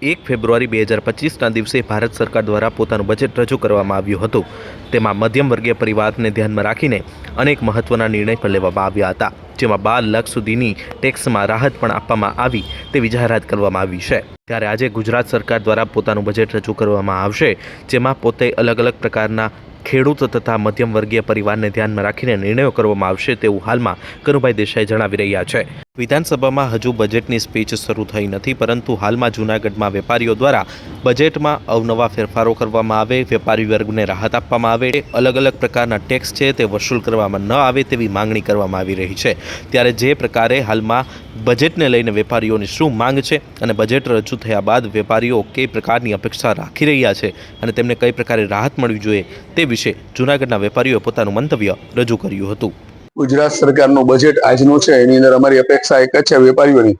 એક ફેબ્રુઆરી બે હજાર પચીસના દિવસે ભારત સરકાર દ્વારા પોતાનું બજેટ રજૂ કરવામાં આવ્યું હતું. તેમાં મધ્યમ વર્ગીય પરિવારને ધ્યાનમાં રાખીને અનેક મહત્વના નિર્ણય પણ લેવામાં આવ્યા હતા, જેમાં બાર લાખ સુધીની ટેક્સમાં રાહત પણ આપવામાં આવી તેવી જાહેરાત કરવામાં આવી છે. ત્યારે આજે ગુજરાત સરકાર દ્વારા પોતાનું બજેટ રજૂ કરવામાં આવશે, જેમાં પોતે અલગ અલગ પ્રકારના ખેડૂત તથા મધ્યમ વર્ગીય પરિવારને ધ્યાનમાં રાખીને નિર્ણયો કરવામાં આવશે તેવું હાલમાં કનુભાઈ દેસાઈ જણાવી રહ્યા છે. વિધાનસભામાં હજુ બજેટની સ્પીચ શરૂ થઈ નથી, પરંતુ હાલમાં જૂનાગઢમાં વેપારીઓ દ્વારા બજેટમાં અવનવા ફેરફારો કરવામાં આવે, વેપારી વર્ગને રાહત આપવામાં આવે, અલગ અલગ પ્રકારના ટેક્સ છે તે વસૂલ કરવામાં ન આવે તેવી માંગણી કરવામાં આવી રહી છે. ત્યારે જે પ્રકારે હાલમાં બજેટને લઈને વેપારીઓની શું માંગ છે અને બજેટ રજૂ થયા બાદ વેપારીઓ કઈ પ્રકારની અપેક્ષા રાખી રહ્યા છે અને તેમને કઈ પ્રકારે રાહત મળવી જોઈએ તે વિશે જૂનાગઢના વેપારીઓએ પોતાનું મંતવ્ય રજૂ કર્યું હતું. ગુજરાત સરકારનું બજેટ આજનું છે, એની અંદર અમારી અપેક્ષા એક જ છે વેપારીઓની,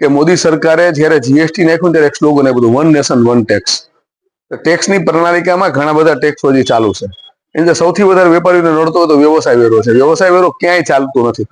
કે મોદી સરકારે જ્યારે જીએસટી નાખ્યું ત્યારે એક સ્લોગન આપ્યું વન નેશન વન ટેક્સ ટેક્સની પ્રણાલિકામાં ઘણા બધા ટેક્સ હજી ચાલુ છે. એની સૌથી વધારે વેપારીઓને નડતો હોય તો વ્યવસાય વેરો છે. વ્યવસાય વેરો ક્યાંય ચાલતો નથી.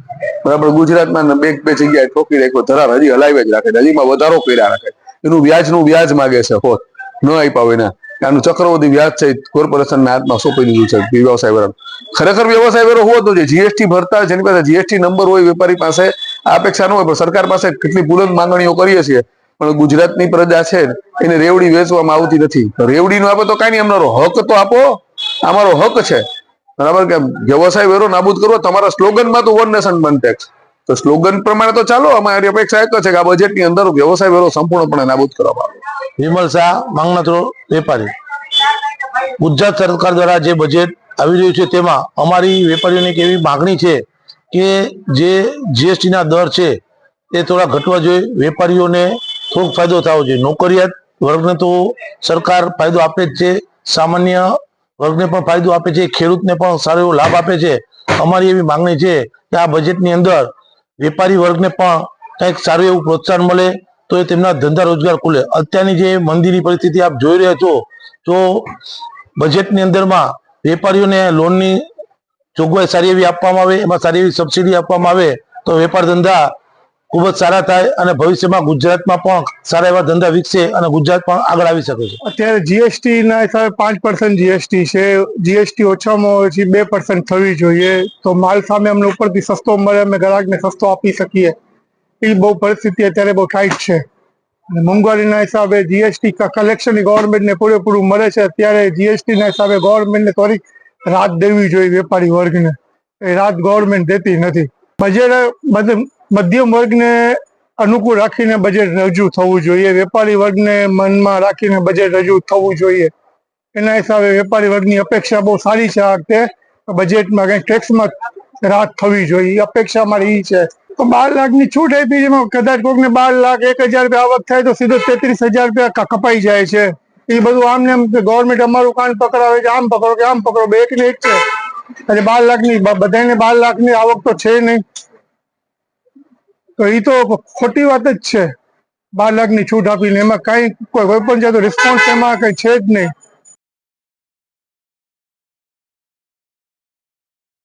બરાબર, ગુજરાતમાં બે બે જગ્યાએ ઠોકી રાખ્યો, ધરાર હજી હલાવી જ રાખે, હજીમાં વધારો કર્યા રાખે. એનું વ્યાજનું વ્યાજ માગે છે, હોત, ન આપ્યા વિના. આનું ચક્રવર્તી વ્યાજ છે કોર્પોરેશનના હાથમાં સોંપી દીધું છે વ્યવસાય વેરો ખરેખર વ્યવસાય વેરો હોવો તો જીએસટી ભરતા જેની પાસે જીએસટી નંબર હોય, વેપારી પાસે અપેક્ષા ન હોય, પણ સરકાર પાસે કેટલી બુલંદ માંગણીઓ કરીએ છીએ. પણ ગુજરાતની પ્રજા છે, એને રેવડી વેચવામાં આવતી નથી. રેવડી નો આપે તો કઈ નહીં અમારો હક તો આપો. અમારો હક છે. બરાબર કે વ્યવસાય વેરો નાબૂદ કરવો, તમારા સ્લોગનમાં તો વન નેશન વન ટેક્સ તો સ્લોગન પ્રમાણે તો ચાલો, અમારી અપેક્ષા એક છે કે આ બજેટની અંદર વ્યવસાય વેરો સંપૂર્ણપણે નાબૂદ કરવામાં આવે. વિમલ શાહ, માંગનાથરો વેપારી. ગુજરાત સરકાર દ્વારા જે બજેટ આવી રહ્યું છે તેમાં અમારી વેપારીઓની એવી માગણી છે કે જે જીએસટીના દર છે એ થોડા ઘટવા જોઈએ. વેપારીઓને થોડોક ફાયદો થવો જોઈએ. નોકરિયાત વર્ગને તો સરકાર ફાયદો આપે જ છે. સામાન્ય વર્ગને પણ ફાયદો આપે છે. ખેડૂતને પણ સારો એવો લાભ આપે છે. અમારી એવી માંગણી છે કે આ બજેટની અંદર વેપારી વર્ગને પણ કંઈક સારું એવું પ્રોત્સાહન મળે. તો એ તેમના ધંધા રોજગાર ખુલે. અત્યારની જે મંદીની પરિસ્થિતિ આપ જોઈ રહ્યા છો, તો બજેટની અંદરમાં વેપારીઓને લોનની જોગવાઈ સારી એવી આપવામાં આવે, એમાં સારી એવી સબસિડી આપવામાં આવે, તો વેપાર ધંધા ખૂબ જ સારા થાય અને ભવિષ્યમાં ગુજરાતમાં પણ સારા એવા ધંધા વિકસે અને ગુજરાત પણ આગળ આવી શકે છે. અત્યારે જીએસટી ના હિસાબે પાંચ પર્સન્ટ જીએસટી છે. જીએસટી ઓછામાં ઓછી બે પર્સન્ટ થવી જોઈએ. તો માલ સામે અમને ઉપરથી સસ્તો મળે, અમે ગ્રાહકને સસ્તો આપી શકીએ. એ બહુ પરિસ્થિતિ અત્યારે બહુ ટાઈટ છે. અને મોંઘવારીના હિસાબે જીએસટી કલેક્શન ગવર્મેન્ટને પૂરેપૂરું મળે છે. અત્યારે જીએસટી ના હિસાબે ગવર્મેન્ટને થોડીક રાત દેવી જોઈએ વેપારી વર્ગને. એ રાત ગવર્મેન્ટ દેતી નથી. બજેટ મધ્યમ વર્ગને અનુકૂળ રાખીને બજેટ રજૂ થવું જોઈએ. વેપારી વર્ગને મનમાં રાખીને બજેટ રજૂ થવું જોઈએ. એના હિસાબે વેપારી વર્ગની અપેક્ષા બહુ સારી છે આ વખતે. બજેટમાં કંઈક ટેક્સમાં રાહત થવી જોઈએ. અપેક્ષા મારી એ છે. તો બાર લાખની છૂટ આપી એમાં કદાચ કોઈકને બાર લાખ, એક હજાર રૂપિયા આવક થાય તો સીધો તેત્રીસ હજાર રૂપિયા કપાઈ જાય છે. એ બધું આમ ને ગવર્મેન્ટ અમારું કાન પકડાવે છે, આમ પકડો કે આમ પકડો, બે એક એક છે. એટલે બાર લાખની બધાને બાર લાખની આવક તો છે નહીં. તો એ તો ખોટી વાત જ છે. બાર લાખની છૂટ આપીને એમાં કઈ કોઈ કોઈ પણ જાતનો રિસ્પોન્સ એમાં કઈ છે જ નહીં.